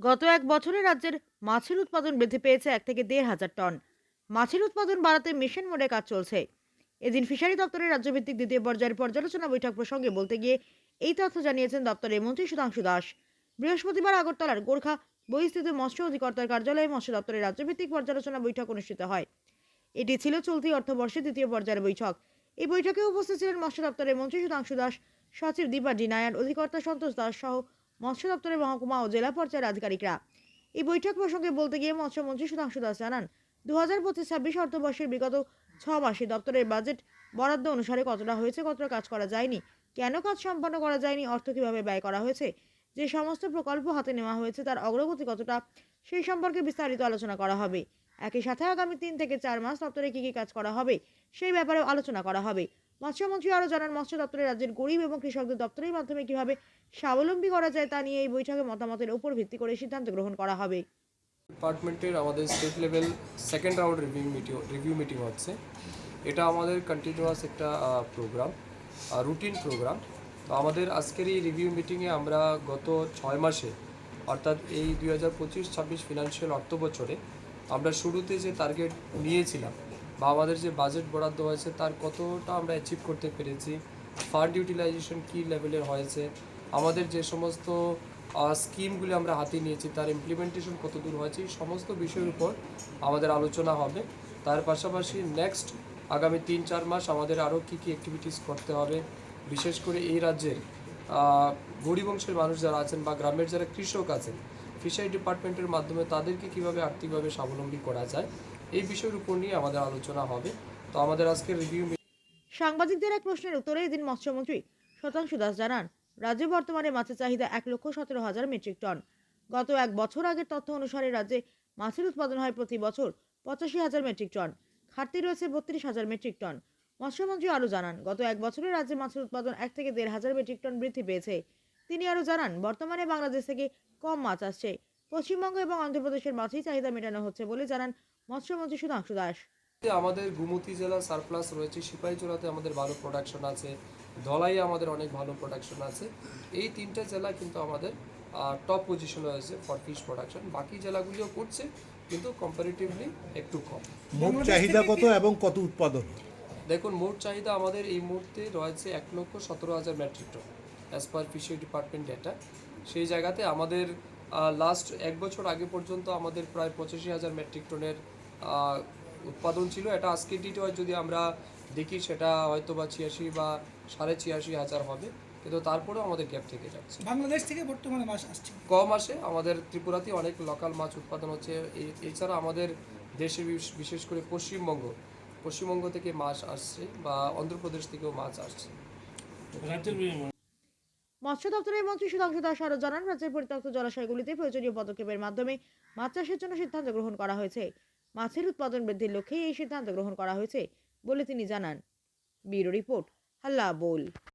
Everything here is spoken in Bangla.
গত এক বছরে রাজ্যের মাছের উৎপাদন বৃদ্ধি পেয়েছে এক থেকে দেড় হাজার টন। মাছের উৎপাদন বাড়াতে মিশন মোডে কাজ চলছে। এদিন ফিশারি দপ্তরের রাজ্যভিত্তিক দ্বিতীয় পর্যায়ের পর্যালোচনা বৈঠক প্রসঙ্গে বলতে গিয়ে এই তথ্য জানিয়েছেন দপ্তরের মন্ত্রী সুধাংশু দাস। বৃহস্পতিবার আগরতলার গোর্খা বহিস্থিত মৎস্য অধিকর্তার কার্যালয়ে মৎস্য দপ্তরের রাজ্যভিত্তিক পর্যালোচনা বৈঠক অনুষ্ঠিত হয়। এটি ছিল চলতি অর্থবর্ষে দ্বিতীয় পর্যায়ের বৈঠক। এই বৈঠকে উপস্থিত ছিলেন মৎস্য দপ্তরের মন্ত্রী সুধাংশু দাস, সচিব দীপা নায়ার, অধিকর্তা সন্তোষ দাস সহ মৎস্য দপ্তরের মহকুমা ও জেলা পর্যায়ের আধিকারিকরা। এই বৈঠক প্রসঙ্গে বলতে গিয়ে মৎস্যমন্ত্রী সুধাংশু দাস জানান দু হাজার পঁচিশ ছাব্বিশ অর্থবর্ষের বিগত ছ মাসে দপ্তরের বাজেট বরাদ্দ অনুসারে কতটা হয়েছে, কতটা কাজ করা যায়নি, কেন কাজ সম্পন্ন করা যায়নি, অর্থ কীভাবে ব্যয় করা হয়েছে, যে সমস্ত প্রকল্প হাতে নেওয়া হয়েছে তার অগ্রগতি কতটা, সেই সম্পর্কে বিস্তারিত আলোচনা করা হবে। একই সাথে আগামী তিন থেকে চার মাস দপ্তরে কী কী কাজ করা হবে সেই ব্যাপারে আলোচনা করা হবে। মৎস্যমন্ত্রী আরও জানান, মৎস্য দপ্তরে রাজ্যের গরিব এবং কৃষকদের দপ্তরের মাধ্যমে কীভাবে স্বাবলম্বী করা যায় তা নিয়ে এই বৈঠকে মতামতের উপর ভিত্তি করে সিদ্ধান্ত গ্রহণ করা হবে। ডিপার্টমেন্টের আমাদের state level second round review meeting review meeting হচ্ছে। এটা আমাদের কন্টিনিউয়াস একটা প্রোগ্রাম রুটিন প্রোগ্রাম তো আমাদের আজকের এই রিভিউ মিটিংয়ে আমরা গত ছয় মাসে, অর্থাৎ এই দুই হাজার পঁচিশ ছাব্বিশ ফিনান্সিয়াল অর্থ বছরে আমরা শুরুতে যে টার্গেট নিয়েছিলাম বা আমাদের যে বাজেট বরাদ্দ হয়েছে, তার কতটা আমরা অ্যাচিভ করতে পেরেছি ফান্ড ইউটিলাইজেশন কী লেভেলের হয়েছে, আমাদের যে সমস্ত স্কিমগুলি আমরা হাতে নিয়েছি, তার ইমপ্লিমেন্টেশন কত দূর হয়েছে, এই সমস্ত বিষয়ের উপর আমাদের আলোচনা হবে। তার পাশাপাশি নেক্সট আগামী তিন চার মাস আমাদের আরও কী কী অ্যাক্টিভিটিস করতে হবে, বিশেষ করে এই রাজ্যের গরিব অংশের মানুষ যারা আছেন বা গ্রামের যারা কৃষক আছেন ফিশারি ডিপার্টমেন্টের মাধ্যমে তাদেরকে কীভাবে আর্থিকভাবে স্বাবলম্বী করা যায়, এই বিষয়ের উপর নিয়ে আমাদের আলোচনা হবে। তো আমাদের আজকের রিভিউ সাংবাদিকদের এক প্রশ্নের উত্তরে এদিন মৎস্যমন্ত্রী শতাংশু দাস জানান, রাজ্যে বর্তমানে মাছের চাহিদা এক লক্ষ সতেরো হাজার মেট্রিক টন। গত এক বছর আগের তথ্য অনুসারে রাজ্যে মাছের উৎপাদন হয় প্রতি বছর পঁচাশি হাজার মেট্রিক টন ঘাটতি রয়েছে বত্রিশ হাজার মেট্রিক টন। মৎস্যমন্ত্রী আরও জানান, গত এক বছরে রাজ্যে মাছের উৎপাদন এক থেকে দেড় হাজার মেট্রিক টন বৃদ্ধি পেয়েছে। তিনি আরও জানান, বর্তমানে বাংলাদেশ থেকে কম মাছ আসছে। পশ্চিমবঙ্গ এবং অন্ধ্রপ্রদেশের মাছেই চাহিদা মেটানো হচ্ছে বলে জানান মৎস্যমন্ত্রী সুধাংশু দাস। আমাদের গুমতি জেলা সারপ্লাস রয়েছে সিপাহীজলাতে আমাদের ভালো প্রোডাকশন আছে ধলাইয়ে আমাদের অনেক ভালো প্রোডাকশন আছে। এই তিনটা জেলা কিন্তু আমাদের টপ পজিশনে রয়েছে ফর ফিশ প্রোডাকশন বাকি জেলাগুলিও করছে কিন্তু কম্পারিটিভলি একটু কম। মোট চাহিদা কত এবং কত উৎপাদন? দেখুন মোট চাহিদা আমাদের এই মুহূর্তে রয়েছে এক লক্ষ সতেরো হাজার metric ton as per fishery department data সেই জায়গাতে আমাদের লাস্ট এক বছর আগে পর্যন্ত আমাদের প্রায় পঁচাশি হাজার মেট্রিক টনের উৎপাদন ছিল। এটা আজকের ডিটে যদি আমরা দেখি সেটা হয়তো বা ছিয়াশি বা সাড়ে ছিয়াশি হাজার হবে। কিন্তু তারপরেও আমাদের গ্যাপ থেকে যাচ্ছে। বাংলাদেশ থেকে বর্তমানে মাছ আসছে। কম আসে। আমাদের ত্রিপুরাতে অনেক লোকাল মাছ উৎপাদন হচ্ছে। এছাড়া আমাদের দেশে বিশ- বিশেষ করে পশ্চিমবঙ্গ পশ্চিমবঙ্গ থেকে মাছ আসছে বা অন্ধ্রপ্রদেশ থেকেও মাছ আসছে। মৎস্য দপ্তরের মন্ত্রী সুধাংশু দাস আরও জানান, রাজ্যের পরিত্যক্ত জলাশয়গুলিতে প্রয়োজনীয় পদক্ষেপের মাধ্যমে মাছ চাষের জন্য সিদ্ধান্ত গ্রহণ করা হয়েছে। মাছের উৎপাদন বৃদ্ধির লক্ষ্যেই এই সিদ্ধান্ত গ্রহণ করা হয়েছে বলে তিনি জানান। ব্যুরো রিপোর্ট হাল্লা বোল